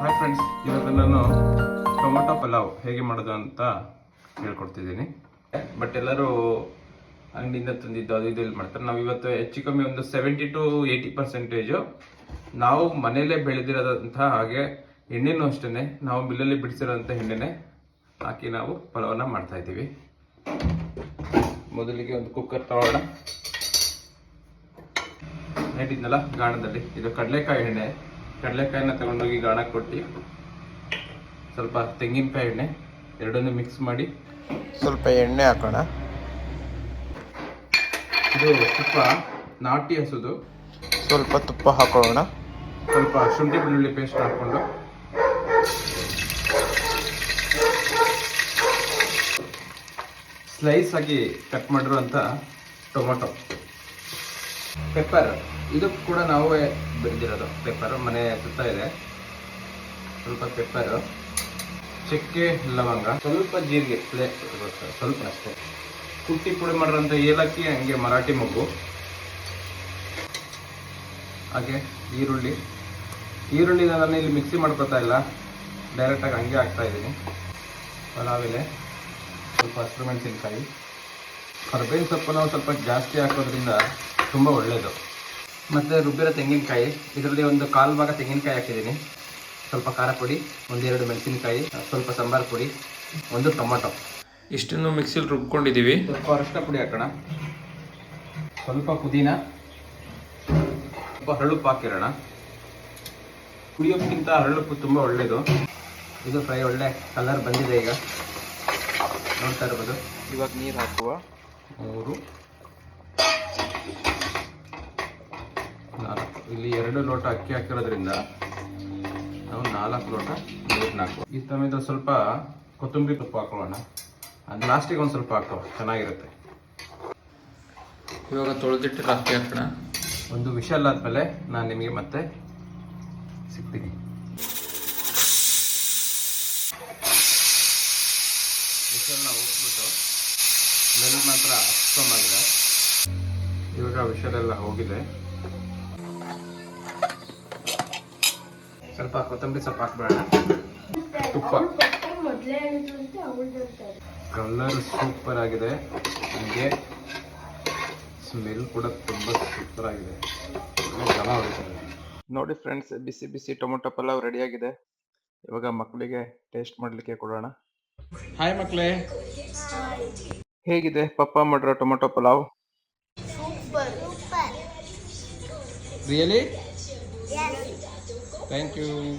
Hi friends ಇವತ್ತು ನಾನು tomato pulao ಹೇಗೆ ಮಾಡೋದು ಅಂತ ಹೇಳ್ಕೊಡ್ತಿದ್ದೀನಿ. ಬಟ್ ಎಲ್ಲರೂ ಅಂಗಡಿಯಿಂದ ತಂದಿದ್ದು ಅದು ಇದು ಮಾಡ್ತಾರೆ. ನಾವು ಇವತ್ತು ಹೆಚ್ಚು ಕಮ್ಮಿ ಒಂದು ಸೆವೆಂಟಿ ಟು ಏಯ್ಟಿ ಪರ್ಸೆಂಟೇಜು ನಾವು ಮನೆಯಲ್ಲೇ ಬೆಳೆದಿರೋದಂತಹ ಹಾಗೆ ಎಣ್ಣೆನೂ ಅಷ್ಟೇ ನಾವು ಮಿಲ್ಲಲ್ಲಿ ಬಿಡಿಸಿರೋಂಥ ಎಣ್ಣೆನೆ ಹಾಕಿ ನಾವು ಪಲಾವನ್ನ ಮಾಡ್ತಾ ಇದ್ದೀವಿ. ಮೊದಲಿಗೆ ಒಂದು ಕುಕ್ಕರ್ ತಗೋಣ ಹೇಳಿದ್ನಲ್ಲ, ಗಾಣದಲ್ಲಿ. ಇದು ಕಡಲೆಕಾಯಿ ಎಣ್ಣೆ. ಕಡಲೆಕಾಯಿನ ತಗೊಂಡೋಗಿ ಗಾಣ ಕೊಟ್ಟು ಸ್ವಲ್ಪ ತೆಂಗಿನಕಾಯಿ ಎಣ್ಣೆ ಎರಡನ್ನೂ ಮಿಕ್ಸ್ ಮಾಡಿ. ಸ್ವಲ್ಪ ಎಣ್ಣೆ ಹಾಕೋಣ. ಇದು ತುಪ್ಪ ನಾಟಿ ಹಸುದು. ಸ್ವಲ್ಪ ತುಪ್ಪ ಹಾಕೊಳ್ಳೋಣ. ಸ್ವಲ್ಪ ಶುಂಠಿ ಬೆಳ್ಳುಳ್ಳಿ ಪೇಸ್ಟ್ ಹಾಕ್ಕೊಂಡು. ಸ್ಲೈಸ್ ಆಗಿ ಕಟ್ ಮಾಡಿರುವಂಥ ಟೊಮೊಟೊ. ಪೆಪ್ಪರ್. ಇದು ಕೂಡ ನಾವೇ ಬೆಳೆದಿರೋದು ಪೆಪ್ಪರ್ ಮನೆ ಸುತ್ತ ಇದೆ. ಸ್ವಲ್ಪ ಪೆಪ್ಪರು. ಚಕ್ಕೆ, ಲವಂಗ. ಸ್ವಲ್ಪ ಜೀರಿಗೆ. ಸ್ವಲ್ಪ ಅಷ್ಟೇ. ಕುಟ್ಟಿ ಪುಡಿ ಮಾಡಿರೋಂಥ ಏಲಕ್ಕಿ, ಹಂಗೆ ಮರಾಠಿ ಮಗು. ಹಾಗೆ ಈರುಳ್ಳಿ. ಈರುಳ್ಳಿ ನಾನು ಇಲ್ಲಿ ಮಿಕ್ಸಿ ಮಾಡ್ಕೊತಾ ಇಲ್ಲ. ಡೈರೆಕ್ಟಾಗಿ ಹಂಗೆ ಹಾಕ್ತಾ ಇದ್ದೀನಿ. ಪಲಾವ್ ಎಲೆ. ಸ್ವಲ್ಪ ಹಸಿರು ಮೆಣಸಿನ್ಕಾಯಿ. ಕರ್ಬೇವಿನ ಸೊಪ್ಪು ನಾವು ಸ್ವಲ್ಪ ಜಾಸ್ತಿ ಹಾಕೋದ್ರಿಂದ ತುಂಬ ಒಳ್ಳೆಯದು ಮತ್ತು ರುಬ್ಬಿರೋ ತೆಂಗಿನಕಾಯಿ ಇದರಲ್ಲಿ ಒಂದು ಕಾಲು ಭಾಗ ತೆಂಗಿನಕಾಯಿ ಹಾಕಿದ್ದೀನಿ. ಸ್ವಲ್ಪ ಖಾರ ಪುಡಿ ಒಂದೆರಡು ಮೆಣಸಿನಕಾಯಿ ಸ್ವಲ್ಪ ಸಾಂಬಾರು ಪುಡಿ ಒಂದು ಟೊಮೊಟೊ. ಇಷ್ಟನ್ನು ಮಿಕ್ಸಿಲಿ ರುಬ್ಕೊಂಡಿದ್ದೀವಿ. ಸ್ವಲ್ಪ ಅರಿಶಿನ ಪುಡಿ ಹಾಕೋಣ. ಸ್ವಲ್ಪ ಪುದೀನ ಸ್ವಲ್ಪ ಹರಳುಪ್ಪು ಹಾಕಿರೋಣ ಕುಡಿಯೋಕ್ಕಿಂತ ಹರಳುಪ್ಪು ತುಂಬ ಒಳ್ಳೆಯದು ಇದು ಫ್ರೈ ಒಳ್ಳೆ ಕಲರ್ ಬಂದಿದೆ ಈಗ. ನೋಡ್ತಾ ಇರ್ಬೋದು. ಇವಾಗ ನೀರು ಹಾಕುವ. ಮೂರು ನಾಲ್ಕು ಇಲ್ಲಿ ಎರಡು ಲೋಟ ಅಕ್ಕಿ ಹಾಕಿರೋದ್ರಿಂದ ನಾವು ನಾಲ್ಕು ಲೋಟ ನೀರನ್ನ ಹಾಕುವ ಈ ಸಮಯದಲ್ಲಿ ಸ್ವಲ್ಪ ಕೊತ್ತಂಬರಿ ತುಪ್ಪ ಹಾಕೊಳ್ಳೋಣ. ಅದು ಲಾಸ್ಟಿಗೆ ಒಂದು ಸ್ವಲ್ಪ ಹಾಕೋ ಚೆನ್ನಾಗಿರುತ್ತೆ. ಇವಾಗ ತೊಳೆದಿಟ್ಟು ಅಕ್ಕಿ ಹಾಕೋಣ. ಒಂದು ವಿಷಲ್ ಆದಮೇಲೆ ನಾನು ನಿಮಗೆ ಮತ್ತೆ ಸಿಗ್ತೀನಿ. ವಿಷಲ್ನ ಹೋಗ್ಬಿಟ್ಟು ಸ್ಮೆಲ್ ಮಾತ್ರ ಅಷ್ಟೊಂದಾಗಿದೆ. ಇವಾಗ ವಿಷಲ್ ಎಲ್ಲ ಹೋಗಿದೆ. ಸ್ವಲ್ಪ ಕೊತ್ತಂಬರಿ ಸ್ವಲ್ಪ ಹಾಕ್ಬೇಡ ತುಪ್ಪ. ಕಲರ್ ಸೂಪರ್ ಆಗಿದೆ. ನನಗೆ ಸ್ಮೆಲ್ ಕೂಡ ತುಂಬ ಸೂಪರ್ ಆಗಿದೆ. ಹೊಡಿತಾರೆ. ನೋಡಿ ಫ್ರೆಂಡ್ಸ್ ಬಿಸಿ ಬಿಸಿ ಟೊಮೊಟೊ ಪಲಾವ್ ರೆಡಿಯಾಗಿದೆ ಇವಾಗ ಮಕ್ಕಳಿಗೆ ಟೇಸ್ಟ್ ಮಾಡಲಿಕ್ಕೆ ಕೊಡೋಣ. ಹಾಯ್ ಮಕ್ಕಳೇ ಹೇಗಿದೆ ಪಪ್ಪ ಮಾಡಿರೋ tomato pulao? Super super really Thank you.